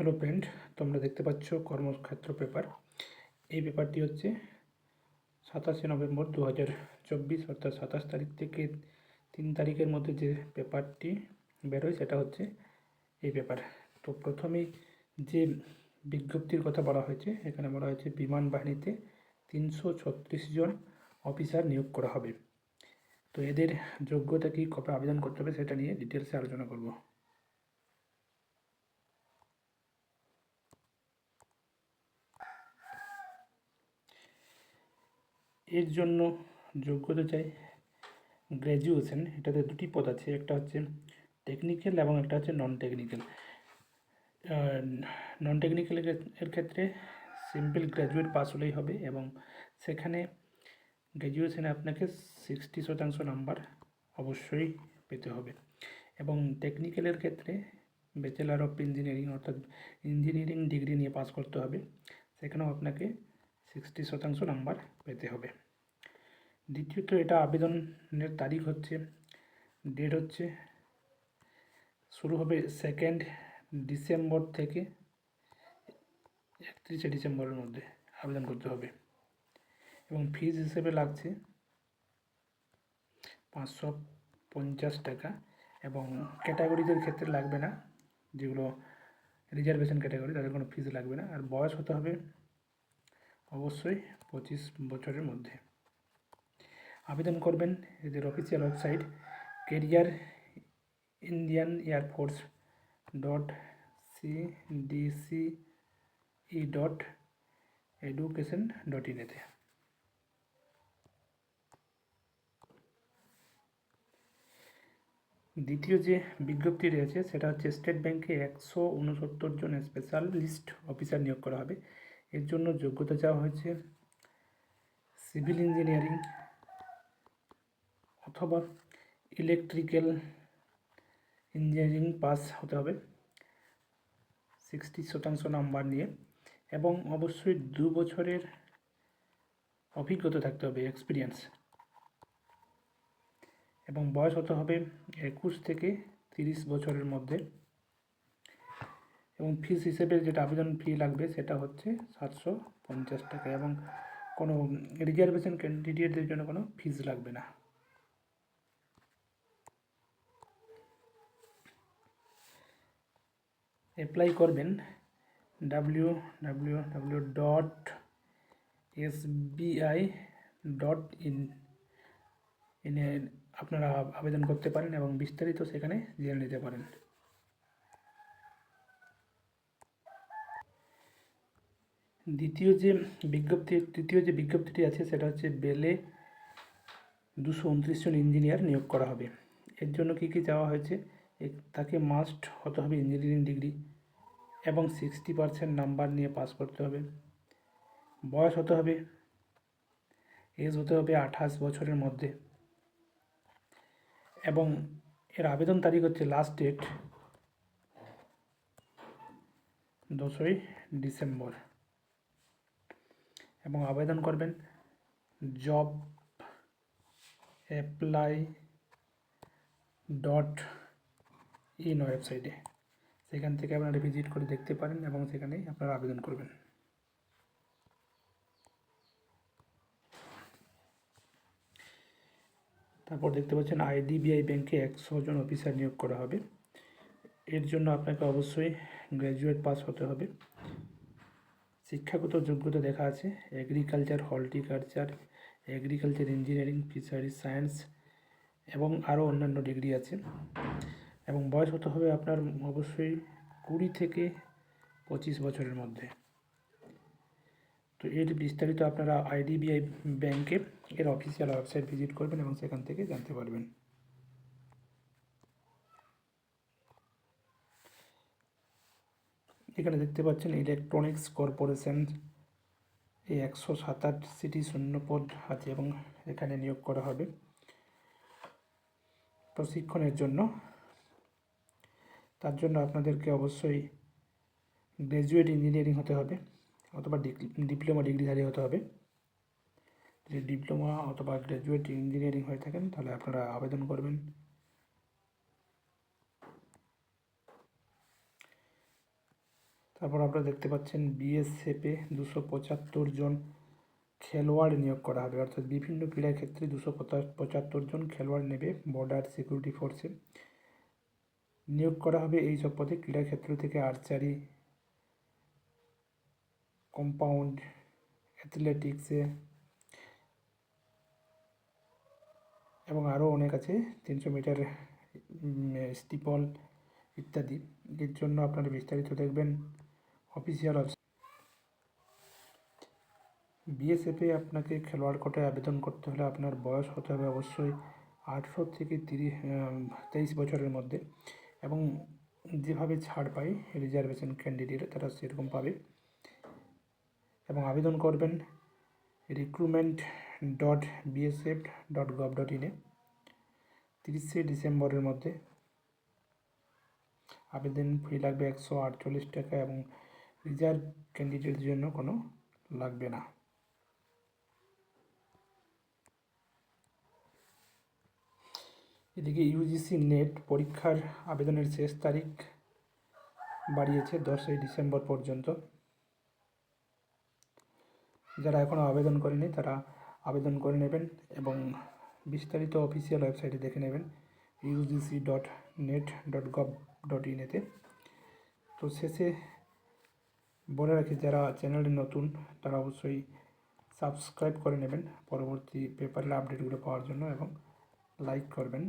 Hello friend তোমরা দেখতে পাচ্ছ কর্মক্ষেত্র পেপার এই পেপারটি হচ্ছে সাতাশে নভেম্বর দু হাজার চব্বিশ, অর্থাৎ সাতাশ তারিখ থেকে তিন তারিখের মধ্যে যে পেপারটি বেরোয়, সেটা হচ্ছে এই পেপার তো প্রথমেই যে বিজ্ঞপ্তির কথা বলা হয়েছে, এখানে বলা হয়েছে বিমান বাহিনীতে তিনশো ছত্রিশ জন অফিসার নিয়োগ করা হবে। তো এদের যোগ্যতা কী, কবে আবেদন করতে হবে, সেটা নিয়ে ডিটেলসে আলোচনা করব। এর জন্য যোগ্যতা চাই গ্র্যাজুয়েশন এটাতে দুটি পদ আছে, একটা হচ্ছে টেকনিক্যাল এবং একটা হচ্ছে নন টেকনিক্যাল নন টেকনিক্যাল এর ক্ষেত্রে সিম্পল গ্র্যাজুয়েট পাস হলেই হবে এবং সেখানে গ্র্যাজুয়েশনে আপনাকে সিক্সটি শতাংশ নাম্বার অবশ্যই পেতে হবে। এবং টেকনিক্যালের ক্ষেত্রে ব্যাচেলার অফ ইঞ্জিনিয়ারিং অর্থাৎ ইঞ্জিনিয়ারিং ডিগ্রি নিয়ে পাস করতে হবে। সেখানেও আপনাকে সিক্সটি শতাংশ নাম্বার পেতে হবে। দ্বিতীয়ত, এটা আবেদনের তারিখ হচ্ছে ডেট হচ্ছে, শুরু হবে সেকেন্ড ডিসেম্বর থেকে একত্রিশে ডিসেম্বরের মধ্যে আবেদন করতে হবে। এবং ফিজ হিসেবে লাগছে পাঁচশো পঞ্চাশ টাকা এবং ক্যাটাগরিদের ক্ষেত্রে লাগবে না, যেগুলো রিজার্ভেশন ক্যাটাগরি তাদের কোনো ফিজ লাগবে না। আর বয়স হতে হবে অবশ্যই পঁচিশ বছরের মধ্যে। আবেদন করবেন এদের official website career Indian air force dot C DC E dot education dot ইনেতে দ্বিতীয় যে বিজ্ঞপ্তি রয়েছে, সেটা হচ্ছে স্টেট ব্যাংকে একশো উনসত্তর জন স্পেশালিস্ট অফিসার নিয়োগ করা হবে। এর জন্য যোগ্যতা চাওয়া হয়েছে সিভিল ইঞ্জিনিয়ারিং অথবা ইলেকট্রিক্যাল ইঞ্জিনিয়ারিং পাস হতে হবে। সিক্সটি শতাংশ নাম্বার নিয়ে এবং অবশ্যই দু বছরের অভিজ্ঞতা থাকতে হবে এক্সপিরিয়েন্স এবং বয়স হতে হবে একুশ থেকে তিরিশ বছরের মধ্যে। এবং ফিস হিসেবে যেটা আবেদন ফি লাগবে সেটা হচ্ছে সাতশো পঞ্চাশ টাকা এবং কোনো রিজার্ভেশন ক্যান্ডিডেটদের জন্য কোনো ফিস লাগবে না। অ্যাপ্লাই করবেন W W W dot S BI dot in ইনে আপনারা আবেদন করতে পারেন এবং বিস্তারিত সেখানে জেনে নিতে পারেন। দ্বিতীয় যে বিজ্ঞপ্তি, তৃতীয় যে বিজ্ঞপ্তিটি আছে সেটা হচ্ছে বেলে দুশো উনত্রিশ জন ইঞ্জিনিয়ার নিয়োগ করা হবে। এর জন্য কী কী চাওয়া হয়েছে? তাকে মাস্ট হতে হবে ইঞ্জিনিয়ারিং ডিগ্রি এবং সিক্সটি পারসেন্ট নাম্বার নিয়ে পাস করতে হবে। বয়স হতে হবে এজ হতে হবে আঠাশ বছরের মধ্যে। এবং এর আবেদন তারিখ হচ্ছে লাস্ট ডেট দশই ডিসেম্বর। এবং আবেদন করবেন। জব অ্যাপ্লাই ডট ইন ওয়েবসাইটে সেখান থেকে আপনারা ভিজিট করে দেখতে পারেন এবং সেখানেই আপনারা আবেদন করবেন। তারপর দেখতে পাচ্ছেন আইডিবিআই ব্যাংকে একশো জন অফিসার নিয়োগ করা হবে। এর জন্য আপনাকে অবশ্যই গ্র্যাজুয়েট পাস হতে হবে। শিক্ষাগত যোগ্যতা দেখা আছে। Agriculture horticulture agriculture engineering fisheries science এবং আরও অন্যান্য ডিগ্রি আছে। এবং বয়স হতে হবে আপনার অবশ্যই কুড়ি থেকে পঁচিশ বছরের মধ্যে। তো এর বিস্তারিত আপনারা আইডিবিআই ব্যাংকে এর অফিসিয়াল ওয়েবসাইট ভিজিট করবেন এবং সেখান থেকে জানতে পারবেন। এখানে দেখতে পাচ্ছেন ইলেকট্রনিক্স কর্পোরেশন এই একশো সাতাশিটি শূন্যপদ আছে এবং এখানে নিয়োগ করা হবে। প্রশিক্ষণের জন্য। তার জন্য আপনাদেরকে অবশ্যই গ্র্যাজুয়েট ইঞ্জিনিয়ারিং হতে হবে অথবা ডিপ্লোমা ডিগ্রিধারী হতে হবে। যদি ডিপ্লোমা অথবা গ্র্যাজুয়েট ইঞ্জিনিয়ারিং হয়ে থাকেন তাহলে আপনারা আবেদন করবেন। তারপর আপনারা দেখতে পাচ্ছেন বিএসএফে দুশো পঁচাত্তর জন খেলোয়াড় নিয়োগ করা হবে। অর্থাৎ বিভিন্ন ক্রীড়া ক্ষেত্রে দুশো পঁচাত্তর জন খেলোয়াড় নেবে বর্ডার সিকিউরিটি ফোর্সে নিয়োগ করা হবে এই সব পদে। ক্রীড়া ক্ষেত্র থেকে আর্চারি কম্পাউন্ড অ্যাথলেটিক্সে এবং আরও অনেক আছে, তিনশো মিটার স্টিপল ইত্যাদি। এর জন্য আপনারা বিস্তারিত দেখবেন। অফিসিয়াল বিএসএফে আপনাকে খেলোয়াড় কোটায় আবেদন করতে হলে আপনার বয়স হতে হবে অবশ্যই আঠেরো থেকে তিরিশ তেইশ বছরের মধ্যে এবং যেভাবে ছাড় পায় রিজার্ভেশন ক্যান্ডিডেট তারা সেরকম পাবে। এবং আবেদন করবেন recruitment dot BSF dot gov dot ইনে তিরিশে ডিসেম্বরের মধ্যে আবেদন ফি লাগবে একশো আটচল্লিশ টাকা এবং রিজার্ভ ক্যান্ডিডেটের জন্য কোনো লাগবে না। এদিকে ইউজিসি নেট পরীক্ষার আবেদনের শেষ তারিখ বাড়িয়েছে দশই ডিসেম্বর পর্যন্ত। যারা এখনও আবেদন করেনি তারা আবেদন করে নেবেন এবং বিস্তারিত অফিসিয়াল ওয়েবসাইটে দেখে নেবেন UGC dot net dot gov dot ইনেতে তো শেষে বলে রাখি, যারা চ্যানেলে নতুন, তারা অবশ্যই সাবস্ক্রাইব করে নেবেন। পরবর্তী পেপারের আপডেটগুলো পাওয়ার জন্য এবং লাইক করবেন।